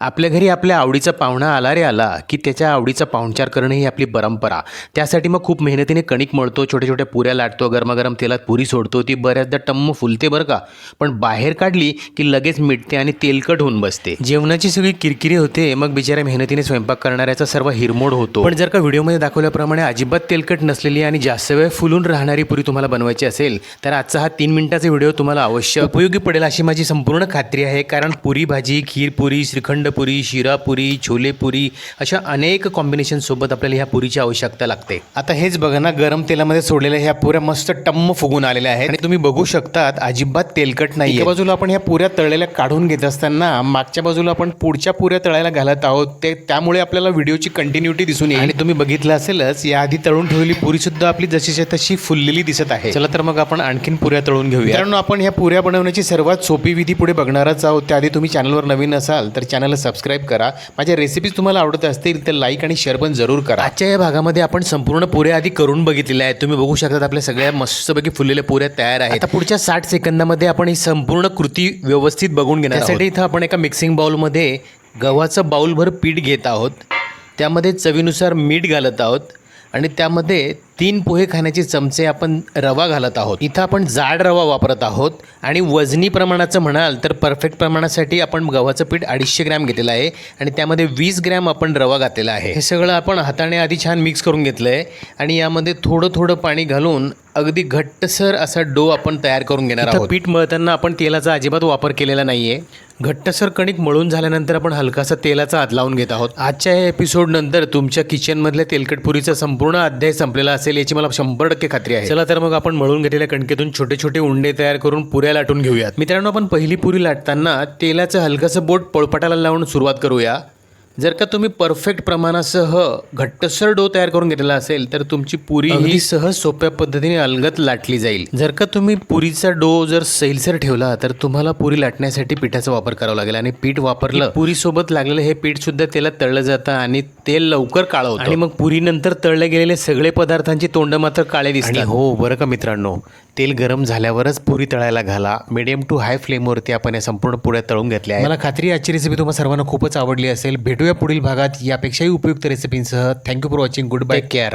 आपल्या घरी आपल्या आवडीचा पाहुणा आला रे आला की त्याच्या आवडीचा पाहुणचार करणं ही आपली परंपरा. त्यासाठी मग खूप मेहनतीने कणिक मळतो छोट्या छोट्या पुऱ्या लाटतो गरमागरम तेलात पुरी सोडतो ती बऱ्याचदा टम्म फुलते बरं का. पण बाहेर काढली की लगेच मिटते आणि तेलकट होऊन बसते. जेवणाची सगळी किरकिरी होते मग बिचाऱ्या मेहनतीने स्वयंपाक करणाऱ्याचा सर्व हिरमोड होतो. पण जर का व्हिडिओमध्ये दाखवल्याप्रमाणे अजिबात तेलकट नसलेली आणि जास्त वेळ फुलून राहणारी पुरी तुम्हाला बनवायची असेल तर आजचा हा तीन मिनिटाचा व्हिडिओ तुम्हाला अवश्य उपयोगी पडेल अशी माझी संपूर्ण खात्री आहे. कारण पुरी भाजी खीर पुरी श्रीखंड पुरी शिरा पुरी छोले पुरी अशा अनेक कॉम्बिनेशन सोबत आपल्याला ह्या पुरीची आवश्यकता लागते. आता हेच बघा ना गरम तेलामध्ये सोडलेल्या ह्या पुऱ्या मस्त टम्म फुगून आलेल्या आहेत. आणि तुम्ही बघू शकतात अजिबात तेलकट नाही एका बाजूला आपण ह्या पुऱ्या तळलेल्या काढून घेत असताना मागच्या बाजूला आपण पुढच्या पुऱ्या तळायला घालत आहोत. ते त्यामुळे आपल्याला व्हिडिओची कंटिन्युटी दिसून येईल. आणि तुम्ही बघितलं असेलच याआधी तळून ठेवलेली पुरी सुद्धा आपली जशीच्या तशी फुललेली दिसत आहे. चला तर मग आपण आणखीन पुऱ्या तळून घेऊया. मित्रांनो आपण ह्या पुऱ्या बनवण्याची सर्वात सोपी विधी पुढे बघणारच आहोत. त्याआधी तुम्ही चॅनलवर नवीन असाल तर चॅनलला सबस्क्राईब करा. माझ्या रेसिपीज तुम्हाला आवडत असतील तर लाईक आणि शेअर पण जरूर करा. आजच्या या भागामध्ये आपण संपूर्ण पुऱ्या आधी करून बघितलेल्या आहेत. तुम्ही बघू शकता आपल्या सगळ्या मस्तपैकी फुललेल्या पुऱ्या तयार आहेत. आता पुढच्या साठ सेकंदामध्ये आपण ही संपूर्ण कृती व्यवस्थित बघून घेणार त्यासाठी इथं आपण एका मिक्सिंग बाउलमध्ये गव्हाचं बाउलभर पीठ घेत आहोत. त्यामध्ये चवीनुसार मीठ घालत आहोत. आणि त्यामध्ये तीन पोहे खाण्याचे चमचे आपण रवा घालत आहोत. इथं आपण जाड रवा वापरत आहोत. आणि वजनी प्रमाणाचं म्हणाल तर परफेक्ट प्रमाणासाठी आपण गव्हाचं पीठ अडीचशे ग्रॅम घेतलेलं आहे. आणि त्यामध्ये वीस ग्रॅम आपण रवा घातलेला आहे. हे सगळं आपण हाताने आधी छान मिक्स करून घेतलं आहे आणि यामध्ये थोडं थोडं पाणी घालून अगदी घट्टसर असा डो आपण तयार करून घेणार आहोत. पीठ मळताना आपण तेलाचा अजिबात वापर केलेला नाहीये. घट्टसर कणिक मळून झाल्यानंतर आपण हलकासा तेलाचा हात लावून घेत आहोत. आजच्या या एपिसोड नंतर तुमच्या किचनमधल्या तेलकटपुरीचा संपूर्ण अध्याय संपलेला असेल. याची मला शंभर टक्के खात्री आहे. चला तर मग आपण मळून घेतलेल्या कणकेतून छोटे छोटे उंडे तयार करून पुऱ्या लाटून घेऊयात. मित्रांनो आपण पहिली पुरी लाटताना तेलाचं हलकंसं बोट पळपटाला लावून सुरुवात करूया. जर का तुम्ही परफेक्ट प्रमाणासह घट्टसर डो तयार करून घेतलेला असेल तर तुमची पुरी ही सहज. सोप्या पद्धतीने अलगत लाटली जाईल. जर का तुम्ही पुरीचा डो जर सैलसर ठेवला तर तुम्हाला पुरी लाटण्यासाठी पिठाचा वापर करावा लागेल. आणि पीठ वापरलं पुरी सोबत लागलेलं हे पीठ सुद्धा तेलात तळलं जातं आणि तेल लवकर काळं होतं. आणि मग पुरी नंतर तळले गेलेले सगळे पदार्थांची तोंड मात्र काळे दिसतात. हो बरं का मित्रांनो. तेल गरम झाल्यावरच पुरी तळायला घाला. मिडियम टू हाय फ्लेमवरती आपण या संपूर्ण पुऱ्या तळून घेतल्या आहेत. मला खात्री आजची रेसिपी तुम्हाला सर्वांना खूपच आवडली असेल. भेटूया पुढील भागात. यापेक्षाही उपयुक्त रेसिपींसह thank you for watching good bye care